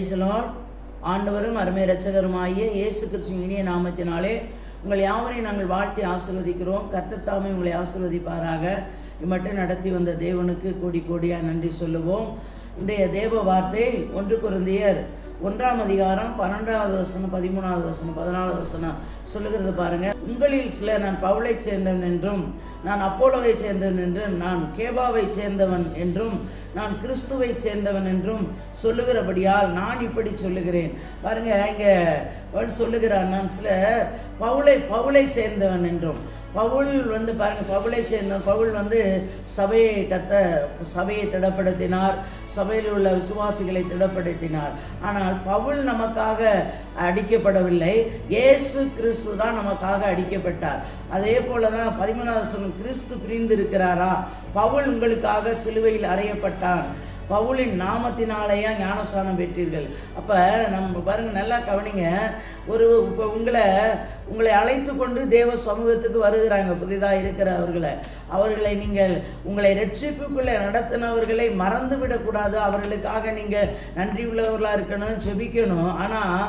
பிரைசலால் ஆண்டவரும் அருமை ரச்சகருமாகிய இயேசு கிருஷ்ணன் இனிய நாமத்தினாலே உங்கள் யாவரையும் நாங்கள் வாழ்த்தி ஆசிர்வதிக்கிறோம். கர்த்தத்தாமே உங்களை ஆசிர்வதிப்பாராக. இம்மட்டும் நடத்தி வந்த தேவனுக்கு கோடி கோடியாக நன்றி சொல்லுவோம். இன்றைய தேவ வார்த்தை ஒன்று குருந்தியர் ஒன்றாம் அதிகாரம் பன்னெண்டாவது வசனம் பதிமூணாவது வசனம் பதினாலாவது வசனம் சொல்லுகிறது பாருங்கள் உங்களில் சிலர் நான் பவுலை சேர்ந்தவன் என்றும் நான் அப்போலோவை சேர்ந்தவன் என்றும் நான் கேபாவை சேர்ந்தவன் என்றும் நான் கிறிஸ்துவை சேர்ந்தவன் என்றும் சொல்லுகிறபடியால் நான் இப்படி சொல்லுகிறேன். பாருங்க இங்கே சொல்லுகிறான் நான் சில பவுலை பவுலை சேர்ந்தவன் என்றும். பவுல் வந்து பாருங்கள் பவுலை சேர்ந்த பவுல் வந்து சபையை கத்த சபையை திடப்படுத்தினார். சபையில் உள்ள விசுவாசிகளை திடப்படுத்தினார். ஆனால் பவுல் நமக்காக அடிக்கப்படவில்லை. இயேசு கிறிஸ்து தான் நமக்காக அடிக்கப்பட்டார். அதே போல தான் பதிமூணாவது சொன்ன கிறிஸ்து பிரிந்து இருக்கிறாரா பவுல் உங்களுக்காக சிலுவையில் அறையப்பட்டான். பவுலின் நாமத்தினாலேயே ஞானஸ்தானம் பெற்றீர்கள். அப்போ நம்ம பாருங்கள் நல்லா கவனிங்க. ஒரு இப்போ உங்களை உங்களை அழைத்து கொண்டு தேவ சமூகத்துக்கு வருகிறாங்க. புதிதாக இருக்கிற அவர்களை. அவர்களை நீங்கள் உங்களை ரட்சிப்புக்குள்ளே நடத்தினவர்களை மறந்து விடக்கூடாது அவர்களுக்காக நீங்கள் நன்றி உள்ளவர்களாக இருக்கணும் செபிக்கணும். ஆனால்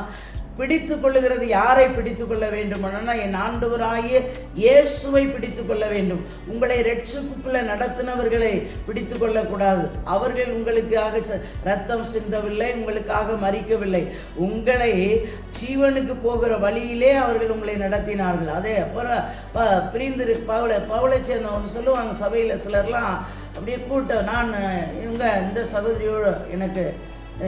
பிடித்து கொள்ளுகிறது. யாரை பிடித்து கொள்ள வேண்டும்? என் ஆண்டவராகிய இயேசுவை பிடித்து கொள்ள வேண்டும். உங்களை ரட்சிப்புக்குள்ள நடத்தினவர்களை பிடித்து கொள்ளக்கூடாது. அவர்கள் உங்களுக்காக ரத்தம் சிந்தவில்லை உங்களுக்காக மறிக்கவில்லை உங்களை ஜீவனுக்கு போகிற வழியிலே அவர்கள் உங்களை நடத்தினார்கள். அதே அப்புறம் ப பிரிந்து பவுளை பவுளை ஒன்று சொல்லுவாங்க சபையில் சிலர்லாம் அப்படியே கூட்டம் நான் இவங்க இந்த சகோதரியோடு எனக்கு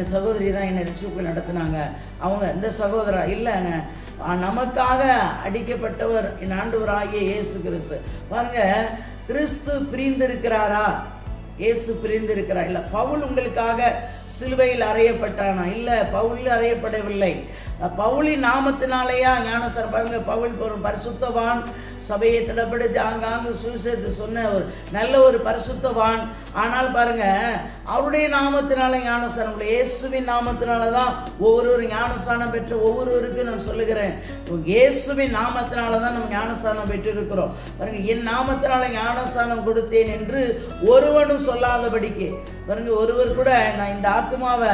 சகோதரி தான் என்னை ரிச்சுக்குள் நடத்தினாங்க. அவங்க இந்த சகோதரா? இல்லைங்க. நமக்காக அடிக்கப்பட்டவர் என் ஆண்டவராகிய இயேசு கிறிஸ்து. பாருங்க கிறிஸ்து பிரிந்திருக்கிறாரா? இயேசு பிரிந்திருக்கிறார். இல்லை பவுல் உங்களுக்காக சிலுவையில் அறையப்பட்டானா? இல்லை பவுலில் அறையப்படவில்லை. பவுளி நாமத்தினாலேயா ஞானசர் பாருங்க பவுல் ஒரு பரிசுத்தவான். சபையை திடப்படுத்தி ஆங்காங்கு சுவிசேத்து சொன்ன ஒரு நல்ல ஒரு பரிசுத்தவான். ஆனால் பாருங்க அவருடைய நாமத்தினால ஞானஸ்தானம் இல்லை. இயேசுவின் நாமத்தினால தான் ஒவ்வொரு ஞானஸ்தானம் பெற்ற ஒவ்வொருவருக்கும் நான் சொல்லுகிறேன். இயேசுவின் நாமத்தினால தான் நம்ம ஞானஸ்தானம் பெற்றிருக்கிறோம். பாருங்க என் நாமத்தினால ஞானஸ்தானம் கொடுத்தேன் என்று ஒருவனும் சொல்லாதபடிக்கு. பாருங்க ஒருவர் கூட நான் இந்த ஆத்மாவை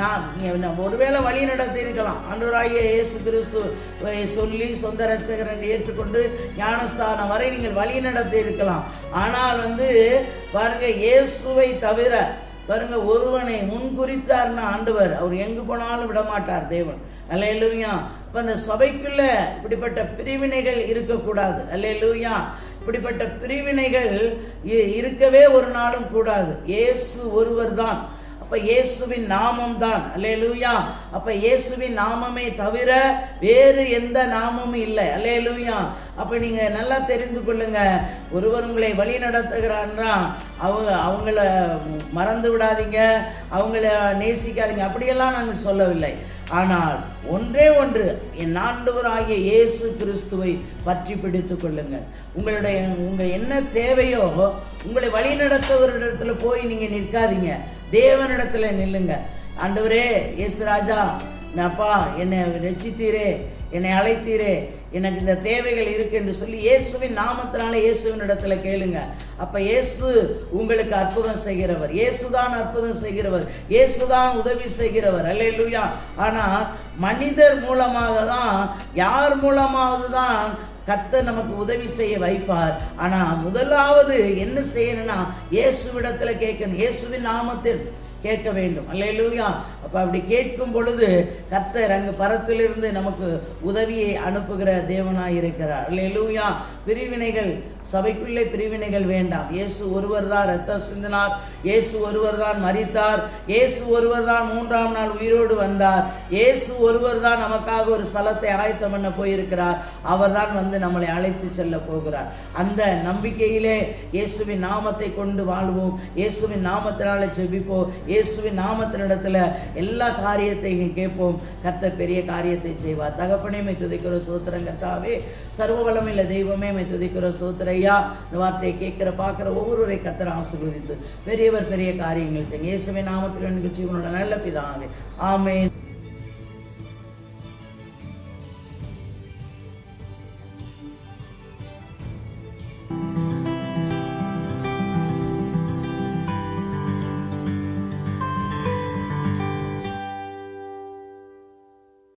நான் நான் ஒருவேளை வழி நடத்தி இருக்கலாம் ஆண்டவராகிய இயேசு கிறிஸ்து சொல்லி சொந்த ரட்சகர் என்று ஏற்றுக்கொண்டு ஞானஸ்தானம் வரை நீங்கள் வழி நடத்தி இருக்கலாம். ஆனால் வந்து பாருங்க இயேசுவை தவிர பாருங்க ஒருவனை முன்குறித்தார்னா ஆண்டவர் அவர் எங்கு போனாலும் விட மாட்டார் தேவன். அல்லேலூயா. இப்போ அந்த சபைக்குள்ள இப்படிப்பட்ட பிரிவினைகள் இருக்கக்கூடாது. அல்லேலூயா. இப்படிப்பட்ட பிரிவினைகள் இ- இருக்கவே ஒரு நாளும் கூடாது. இயேசு ஒருவர் தான் அப்போ இயேசுவின் நாமம் தான் அல்லேலூயா. அப்போ இயேசுவின் நாமமே தவிர வேறு எந்த நாமமும் இல்லை. அல்லேலூயா. அப்போ நீங்கள் நல்லா தெரிந்து கொள்ளுங்க. ஒருவர் உங்களை வழி நடத்துகிறான்னா அவங்க அவங்கள மறந்து விடாதீங்க. அவங்கள நேசிக்காதீங்க. அப்படியெல்லாம் நாங்கள் சொல்லவில்லை. ஆனால் ஒன்றே ஒன்று என் ஆண்டவராகிய இயேசு கிறிஸ்துவை பற்றி பிடித்து கொள்ளுங்கள். உங்களுடைய உங்கள் என்ன தேவையோ உங்களை வழி நடத்துவரிடத்துல போய் நீங்கள் நிற்காதீங்க. தேவனிடத்துல நில்லுங்க. ஆண்டவரே இயேசு ராஜா அப்பா என்னை ரட்சித்தீரே என்னை அழைத்தீரே எனக்கு இந்த தேவைகள் இருக்கு என்று சொல்லி இயேசுவின் நாமத்தினால இயேசுவின் இடத்துல கேளுங்க. அப்ப இயேசு உங்களுக்கு அற்புதம் செய்கிறவர். இயேசுதான் அற்புதம் செய்கிறவர். இயேசுதான் உதவி செய்கிறவர். அல்லேலூயா. ஆனா மனிதர் மூலமாக தான் யார் மூலமாவது தான் கர்த்தர் நமக்கு உதவி செய்ய வைப்பார். ஆனா முதலாவது என்ன செய்யணும்னா இயேசுவிடத்தில் கேட்கணும். இயேசுவின் நாமத்தில். கேட்க வேண்டும். அல்லேலூயா. அப்போ அப்படி கேட்கும் பொழுது கர்த்தர் அங்கு பரத்திலிருந்து நமக்கு உதவியை அனுப்புகிற தேவனாய் இருக்கிறார். அல்லேலூயா. பிரிவினைகள் சபைக்குள்ளே பிரிவினைகள் வேண்டாம். இயேசு ஒருவர் தான் ரத்த சிந்தினார். இயேசு ஒருவர் தான் மறித்தார் இயேசு ஒருவர் தான் மூன்றாம் நாள் உயிரோடு வந்தார். இயேசு ஒருவர் தான் நமக்காக ஒரு ஸ்தலத்தை ஆயத்தம் பண்ண போயிருக்கிறார். அவர்தான் வந்து நம்மளை அழைத்து செல்ல போகிறார். அந்த நம்பிக்கையிலே இயேசுவின் நாமத்தை கொண்டு வாழ்வோம். இயேசுவின் நாமத்தினால செபிப்போம் இயேசுவின் நாமத்தினிடத்துல எல்லா காரியத்தையும் கேட்போம். கத்தர் பெரிய காரியத்தை செய்வார். தகப்பனே மை துதிக்கிற சோத்திரம் கத்தாவே சர்வ வளமில்ல தெய்வமே மை துதிக்கிற சோத்திரையா இந்த வார்த்தையை கேட்கிற பார்க்குற ஒவ்வொருவரை கர்த்தர் ஆசீர்வதித்து பெரியவர் பெரிய காரியங்கள் செய்யும். இயேசுவின் நாமத்தில் நிகழ்ச்சி உன்னோட நல்ல பிதாவே. ஆமே